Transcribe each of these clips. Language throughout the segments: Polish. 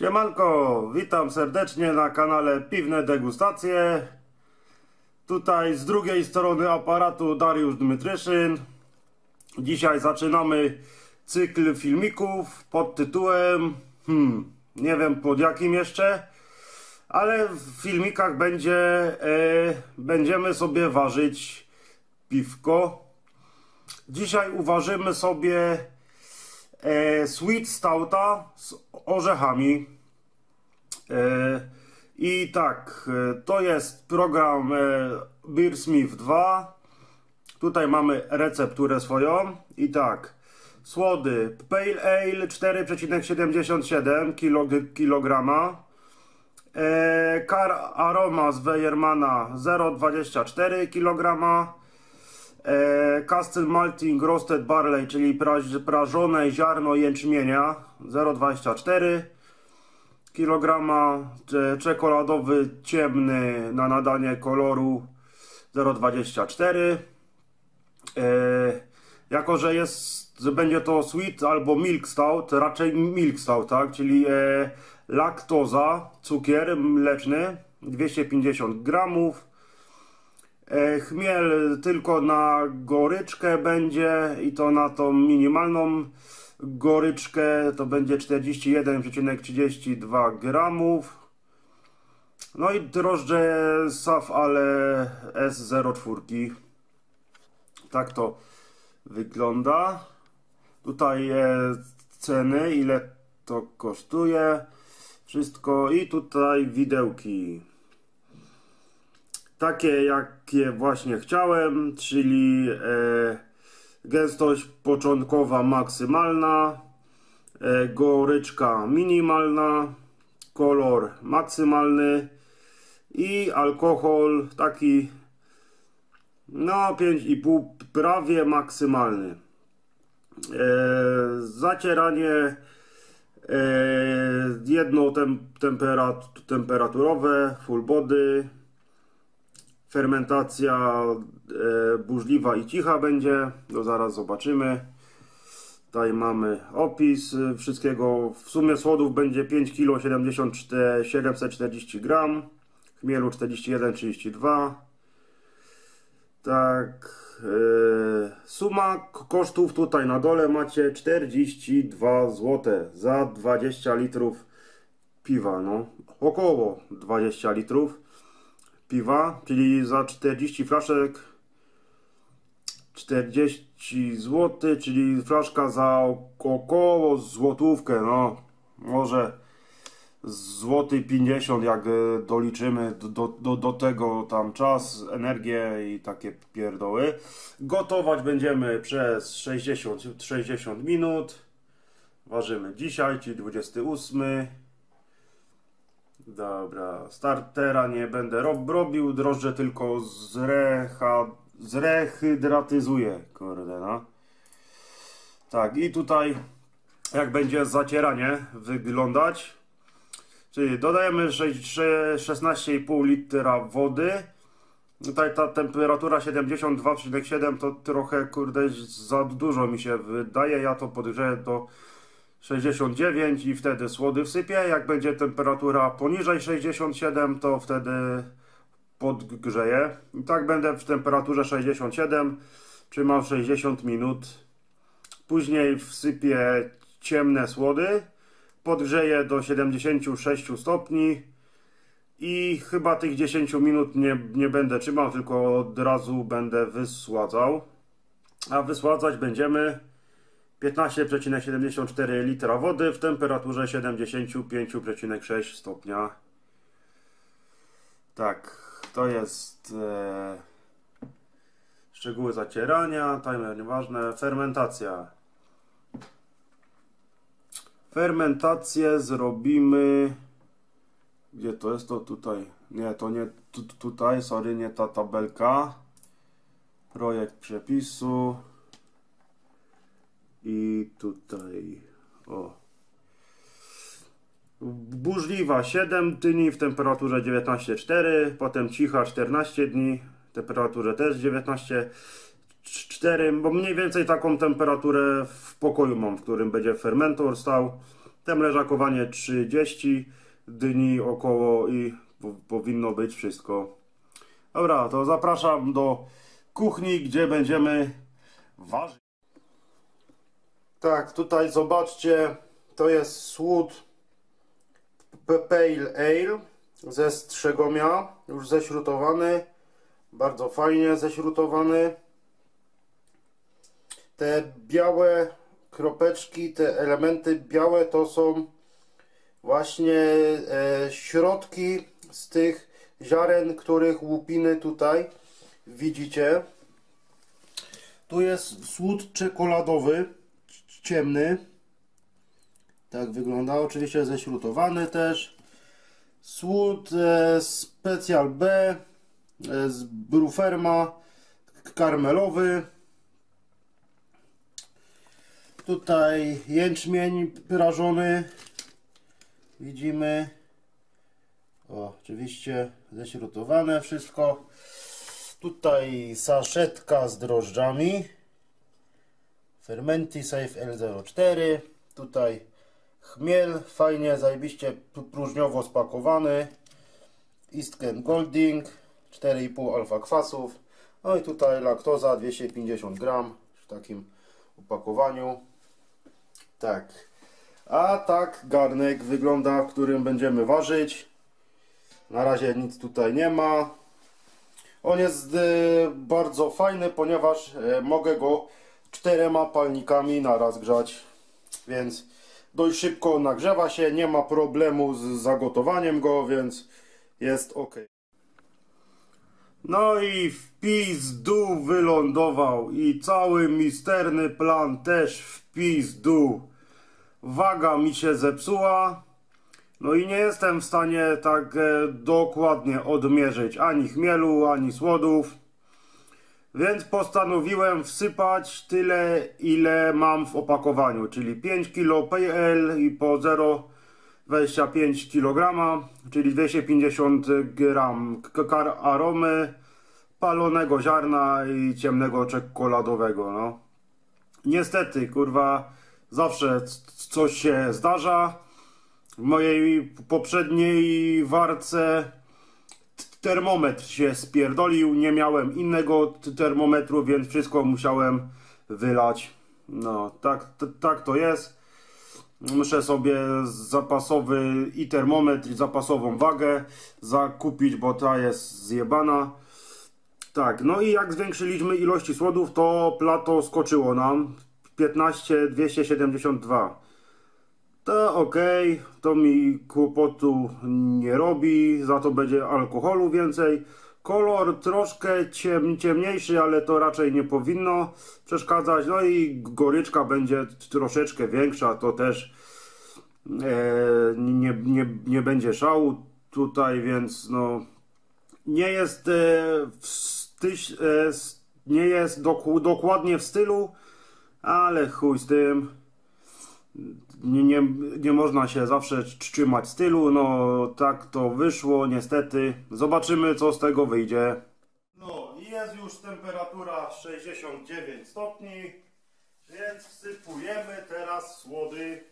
Siemanko, witam serdecznie na kanale Piwne Degustacje. Tutaj z drugiej strony aparatu Dariusz Dmytryszyn. Dzisiaj zaczynamy cykl filmików pod tytułem, hmm, nie wiem pod jakim jeszcze, ale w filmikach będzie, e, będziemy sobie ważyć piwko. Dzisiaj uważymy sobie e, Sweet Stouta z orzechami. E, I tak, e, to jest program e, Beersmith 2. Tutaj mamy recepturę swoją. I tak, słody Pale Ale 4,77 kg. E, Car Aroma z Weyermana 0,24 kg. E, Castle Malting Roasted Barley, czyli praż- prażone ziarno jęczmienia 0,24 kg. Cze- Czekoladowy ciemny na nadanie koloru 0,24 e, Jako, że jest, że będzie to sweet albo milk stout, raczej milk stout, tak? Czyli e, laktoza, cukier mleczny 250 gramów. E, Chmiel tylko na goryczkę będzie i to na tą minimalną goryczkę to będzie 41,32 gramów. No i drożdże SAF ale S04. Tak to wygląda. Tutaj jest ceny, ile to kosztuje. Wszystko i tutaj widełki takie jakie właśnie chciałem, czyli e, gęstość początkowa maksymalna, e, goryczka minimalna, kolor maksymalny i alkohol taki no 5,5 prawie maksymalny. E, zacieranie jedno tem, temperat, temperaturowe, full body, fermentacja e, burzliwa i cicha będzie, to zaraz zobaczymy. Tutaj mamy opis e, wszystkiego. W sumie słodów będzie 5 kg 74, 740 gram, chmielu 41,32. Tak, e, suma kosztów tutaj na dole macie 42 zł za 20 litrów piwa, no około 20 litrów piwa, czyli za 40 flaszek 40 zł, czyli flaszka za około złotówkę, no może złoty 50 jak e, doliczymy do, do, do tego tam czas, energię i takie pierdoły. Gotować będziemy przez 60, 60 minut. Ważymy dzisiaj, czyli 28. Dobra, startera nie będę rob, robił, drożdże tylko zrecha, zrehydratyzuję, kurde no. Tak, i tutaj jak będzie zacieranie wyglądać, czyli dodajemy sześć- sze- 16,5 litra wody, tutaj ta temperatura 72,7 to trochę, kurde, za dużo mi się wydaje, ja to podgrzeję do 69 i wtedy słody wsypię. Jak będzie temperatura poniżej 67, to wtedy podgrzeję. I tak będę w temperaturze 67 trzymał 60 minut. Później wsypię ciemne słody, podgrzeję do 76 stopni i chyba tych 10 minut nie, nie będę trzymał, tylko od razu będę wysładzał. A wysładzać będziemy 15,74 litra wody w temperaturze 75,6 stopnia. Tak, to jest e, szczegóły zacierania, timer nieważne, fermentacja. Fermentację zrobimy. Gdzie to jest? To tutaj. Nie, to nie tu, tutaj, sorry, nie ta tabelka. Projekt przepisu. I tutaj, o. Burzliwa 7 dni w temperaturze 19,4, potem cicha 14 dni w temperaturze też 19,4, bo mniej więcej taką temperaturę w pokoju mam, w którym będzie fermentor stał. Tem leżakowanie 30 dni około i po, powinno być wszystko. Dobra, to zapraszam do kuchni, gdzie będziemy ważyć. Tak, tutaj zobaczcie, to jest słód Pale Ale ze Strzegomia, już ześrutowany, bardzo fajnie ześrutowany. Te białe kropeczki, te elementy białe to są właśnie e, środki z tych ziaren, których łupiny tutaj widzicie. Tu jest słód czekoladowy, ciemny. Tak wygląda, oczywiście ześrutowany też. Słód e, Special B e, z Bruferma karmelowy. Tutaj jęczmień prażony. Widzimy. O, oczywiście ześrutowane wszystko. Tutaj saszetka z drożdżami. Fermenti Safe L04. Tutaj chmiel, fajnie, zajebiście pr- próżniowo spakowany. Istken Golding, 4,5 alfa kwasów. No i tutaj laktoza 250 gram w takim opakowaniu. Tak. A tak garnek wygląda, w którym będziemy ważyć. Na razie nic tutaj nie ma. On jest e, bardzo fajny, ponieważ e, mogę go czterema palnikami na raz grzać. Więc dość szybko nagrzewa się, nie ma problemu z zagotowaniem go, więc jest ok. No i w pizdu wylądował i cały misterny plan też w pizdu. Waga mi się zepsuła. No i nie jestem w stanie tak e, dokładnie odmierzyć ani chmielu, ani słodów. Więc postanowiłem wsypać tyle, ile mam w opakowaniu, czyli 5 kg PL i po 0,25 kg, czyli 250 gram k- kar aromy, palonego ziarna i ciemnego czekoladowego, no. Niestety, kurwa, zawsze coś się zdarza. W mojej poprzedniej warce termometr się spierdolił, nie miałem innego termometru, więc wszystko musiałem wylać. No, tak, tak to jest. Muszę sobie zapasowy i termometr, i zapasową wagę zakupić, bo ta jest zjebana. Tak, no i jak zwiększyliśmy ilości słodów, to plato skoczyło nam 15,272. To ok, to mi kłopotu nie robi, za to będzie alkoholu więcej. Kolor troszkę ciem, ciemniejszy, ale to raczej nie powinno przeszkadzać. No i goryczka będzie troszeczkę większa, to też e, nie, nie, nie będzie szału tutaj, więc no nie jest e, w styś, e, nie jest doku, dokładnie w stylu, ale chuj z tym. Nie, nie, nie można się zawsze trzymać stylu, no tak to wyszło niestety. Zobaczymy co z tego wyjdzie. No jest już temperatura 69 stopni, więc wsypujemy teraz słody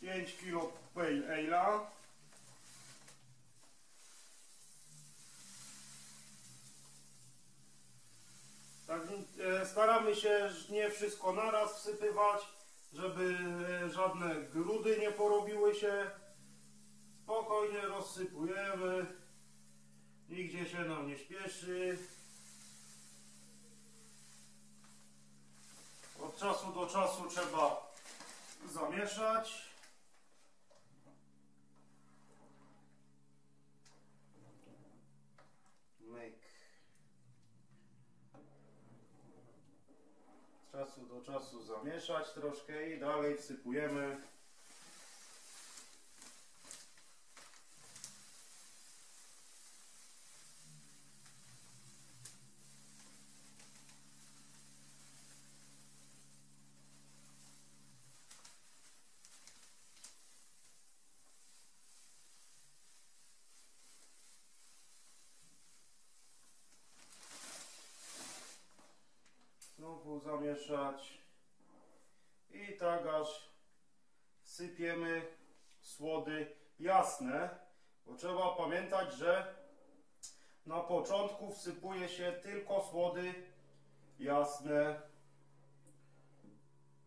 5 kg Pale Ale'a. Tak, e, staramy się nie wszystko naraz wsypywać, żeby e, żadne grudy nie porobiły się. Spokojnie rozsypujemy. Nigdzie się nam nie śpieszy. Od czasu do czasu trzeba zamieszać. Myk. Z czasu do czasu zamieszać troszkę i dalej wsypujemy. Znowu zamieszać. I tak aż sypiemy słody jasne, bo trzeba pamiętać, że na początku wsypuje się tylko słody jasne.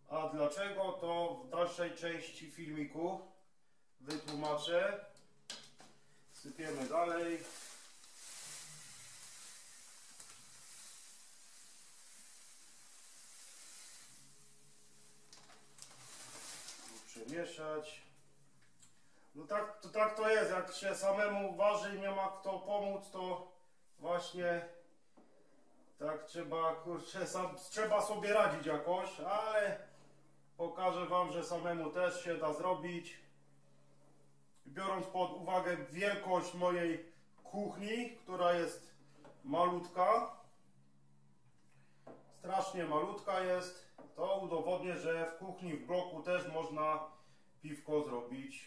A dlaczego to w dalszej części filmiku wytłumaczę. Sypiemy dalej. Przemieszać. No tak to, tak to jest, jak się samemu waży i nie ma kto pomóc, to właśnie tak trzeba, kurczę, sam, trzeba sobie radzić jakoś, ale pokażę Wam, że samemu też się da zrobić. Biorąc pod uwagę wielkość mojej kuchni, która jest malutka, strasznie malutka jest, to udowodnię, że w kuchni w bloku też można piwko zrobić.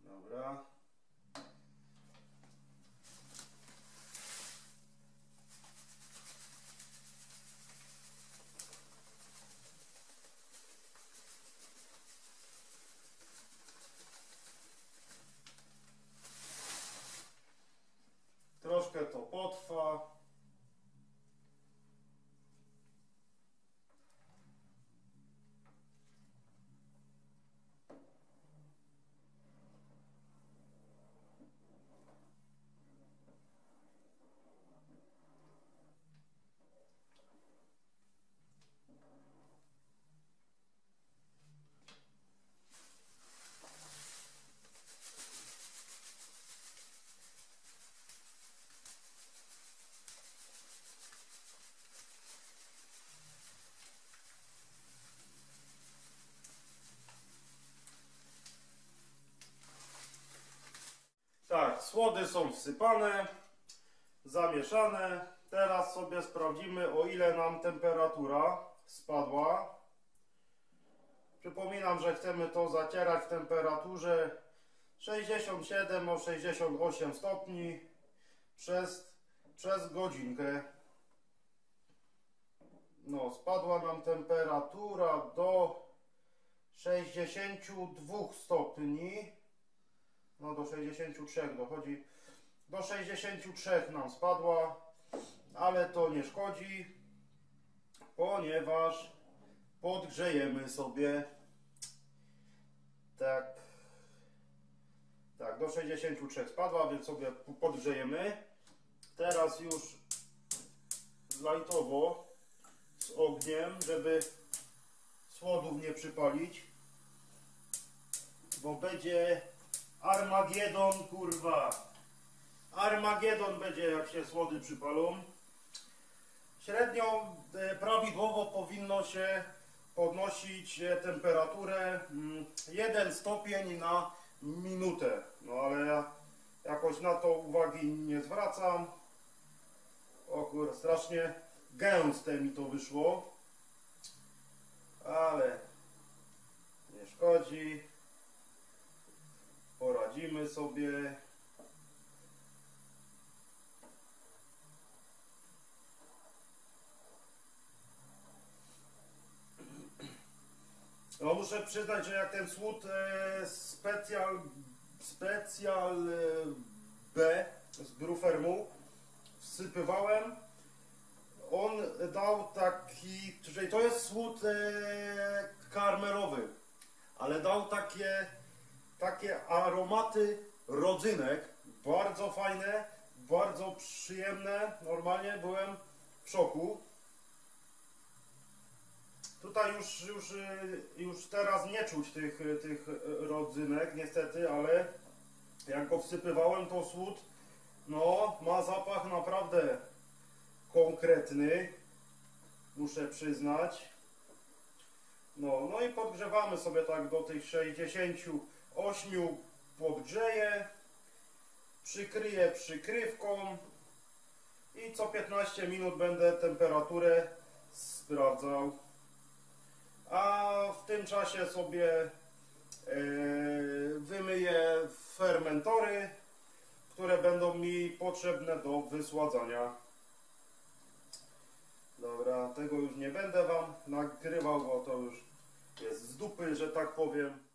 Dobra. Troszkę to potrwa. Słody są wsypane, zamieszane. Teraz sobie sprawdzimy, o ile nam temperatura spadła. Przypominam, że chcemy to zacierać w temperaturze 67 o 68 stopni przez, przez godzinkę. No, spadła nam temperatura do 62 stopni. No do 63 dochodzi. Do 63 nam spadła, ale to nie szkodzi, ponieważ podgrzejemy sobie tak tak, do 63 spadła, więc sobie podgrzejemy. Teraz już lajtowo z ogniem, żeby słodów nie przypalić, bo będzie Armagedon, kurwa. Armagedon będzie, jak się słody przypalą. Średnio e, prawidłowo powinno się podnosić e, temperaturę mm, 1 stopień na minutę. No ale ja jakoś na to uwagi nie zwracam. O kur, strasznie gęste mi to wyszło. Ale nie szkodzi. Poradzimy sobie. No muszę przyznać, że jak ten słód e, specjal, specjal e, B z Brufermu wsypywałem, on dał taki, czyli to jest słód e, karmelowy, ale dał takie, takie aromaty rodzynek, bardzo fajne, bardzo przyjemne, normalnie byłem w szoku. Tutaj już, już, y, już teraz nie czuć tych, tych rodzynek niestety, ale jak go wsypywałem to słód, no ma zapach naprawdę konkretny, muszę przyznać. No, no i podgrzewamy sobie tak do tych 68 podgrzeję, przykryję przykrywką i co 15 minut będę temperaturę sprawdzał. A w tym czasie sobie e, wymyję fermentory, które będą mi potrzebne do wysładzania. Dobra, tego już nie będę Wam nagrywał, bo to już jest z dupy, że tak powiem.